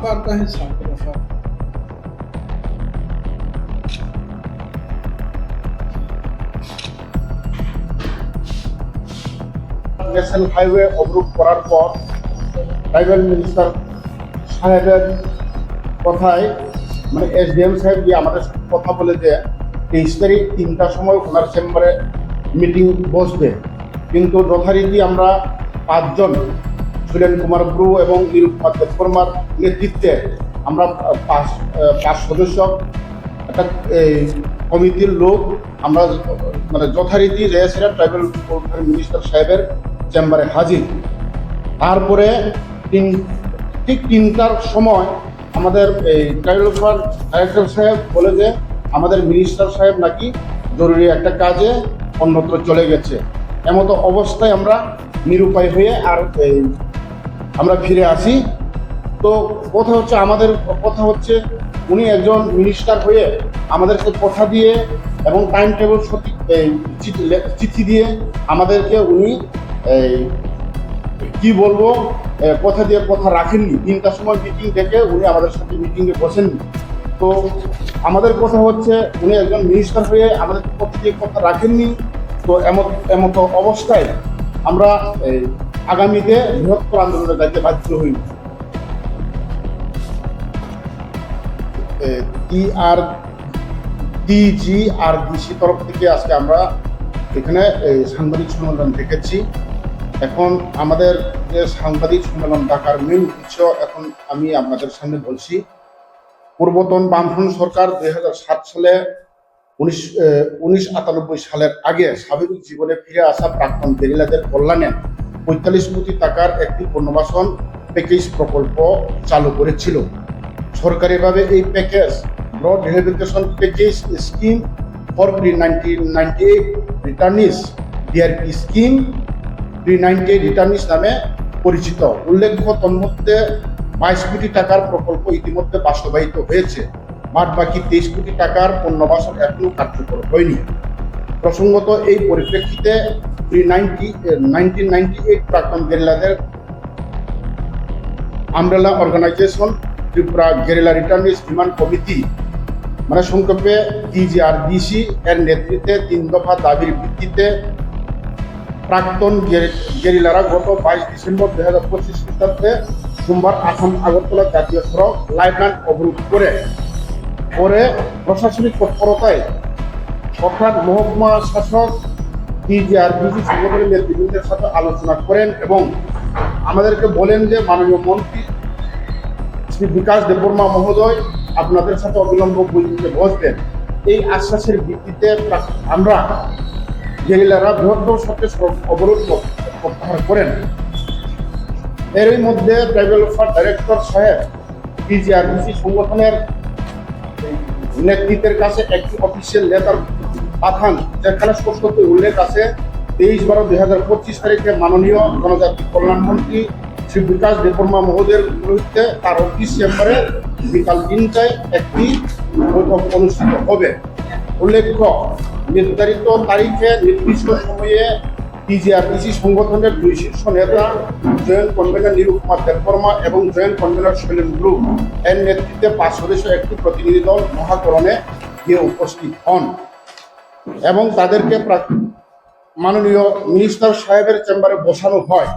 Aparta ressalva, por favor. National highway অবরোধ করার পর ট্রাইবাল মিনিস্টার সাহেবের কথায় মানে এসডিএম সাহেব গিয়ে আমাদের কথা বলে যে তেইশ তারিখ তিনটার সময় ওনার চেম্বারে মিটিং বসবে কিন্তু যথারীতি আমরা পাঁচজন সুরেন কুমার ব্রু এবং নিরুপমা দেববর্মার নেতৃত্বে আমরা পাঁচ পাঁচ সদস্য একটা এই, কমিটির লোক আমরা মানে যথারীতি রেয়াসিরা ট্রাইবাল মিনিস্টার সাহেবের চেম্বারে হাজির। তারপরে তিন ঠিক তিনটার সময় আমাদের এই ট্রাইবাল ডাইরেক্টর সাহেব বলে যে আমাদের মিনিস্টার সাহেব নাকি জরুরি একটা কাজে অন্যত্র চলে গেছে। এমতো অবস্থায় আমরা নিরুপায় হয়ে আর এই আমরা ফিরে আসি। তো কথা হচ্ছে আমাদের, কথা হচ্ছে উনি একজন মিনিস্টার হয়ে আমাদেরকে কথা দিয়ে এবং টাইম টেবিল সঠিক চিঠি দিয়ে আমাদেরকে উনি কি বলব কথা দিয়ে কথা রাখেননি। তিনটার সময় মিটিং ডেকে উনি আমাদের সাথে মিটিংয়ে বসেননি। তো আমাদের কথা হচ্ছে উনি একজন মিনিস্টার হয়ে আমাদের কথা দিয়ে কথা রাখেননি। তো এমন এমত অবস্থায় আমরা আগামীতে বৃহত্তর আন্দোলনের দায়িত্বে বাধ্য হই টি আর ডিজি আর ডিসি তরফ থেকে আজকে আমরা এখানে সাংবাদিক সম্মেলন ডেকেছি এখন আমাদের যে সাংবাদিক সম্মেলন ডাকার মেন উদ্দেশ্য এখন আমি আপনাদের সামনে বলছি, পূর্বতন বামফ্রন্ট সরকার দুই সাত সালে উনিশ উনিশ আটানব্বই সালের আগে স্বাভাবিক জীবনে ফিরে আসা প্রাক্তন গেরিলাদের কল্যাণে পঁয়তাল্লিশ কোটি টাকার একটি পুনর্বাসন প্যাকেজ প্রকল্প চালু করেছিল। সরকারিভাবে এই package broad rehabilitation package scheme for pre nineteen ninety eight returnees DRP scheme pre ninety returnees নামে পরিচিত। উল্লেখ্য, তন্মধ্যে বাইশ কোটি টাকার প্রকল্প ইতিমধ্যে বাস্তবায়িত হয়েছে। বাদ বাকি তেইশ কোটি টাকার পুনর্বাসন এখনও কার্যকর হয়নি। প্রসঙ্গত, এই পরিপ্রেক্ষিতে pre ninety nineteen ninety eight প্রাক্তন গেরিলাদের umbrella organisation Tripura guerrilla returnees committee মানে সংক্ষেপে এর নেতৃত্বে তিন দফা দাবির ভিত্তিতে প্রাক্তন গেরিলারা গত বাইশ ডিসেম্বর দুই হাজার পঁচিশ খ্রিস্টাব্দে সোমবার আসাম, আগরতলা জাতীয় সড়ক লাইফলাইন অবরোধ করে, পরে প্রশাসনিক তৎপরতায় অর্থাৎ মহকুমা শাসক ডিজিআরডিসি সংগঠনের নেতৃবৃন্দের সাথে আলোচনা করেন এবং আমাদেরকে বলেন যে মাননীয় মন্ত্রী শ্রী বিকাশ দেববর্মা মহোদয় আপনাদের সাথে অবিলম্ব বৈঠকে বসবেন এই আশ্বাসের ভিত্তিতে আমরা গেরিলারা বৃহত্তর সাথে অবরোধ প্র- প্রত্যাহার করেন। এরই মধ্যে ট্রাইবেল ডাইরেক্টর সাহেব পিজিআরবিসি সংগঠনের নেতৃত্বের কাছে একটি অফিসিয়াল লেটার পাঠান যেখানে স্পষ্ট উল্লেখ আছে, তেইশ বারো দুই হাজার পঁচিশ তারিখে মাননীয় জনজাতি কল্যাণ মন্ত্রী শ্রী বিকাশ দেববর্মা মহোদয়ের পৌরোহিত্যে তার অফিস চেম্বারে বিকাল তিনটায় একটি বৈঠক অনুষ্ঠিত হবে। উল্লেখ্য, নির্ধারিত তারিখে নির্দিষ্ট সময়ে টিজিআরপিসি সংগঠনের দুই শীর্ষ নেতা জয়েন্ট কনভেনর নিরুপমা দেববর্মা এবং জয়েন্ট কনভেনর শৈলেন গ্রুপ এর নেতৃত্বে পাঁচ সদস্য একটি প্রতিনিধি দল মহাকরণে গিয়ে উপস্থিত হন। এবং তাদেরকে মাননীয় মিনিস্টার সাহেবের চেম্বারে বসানো হয়।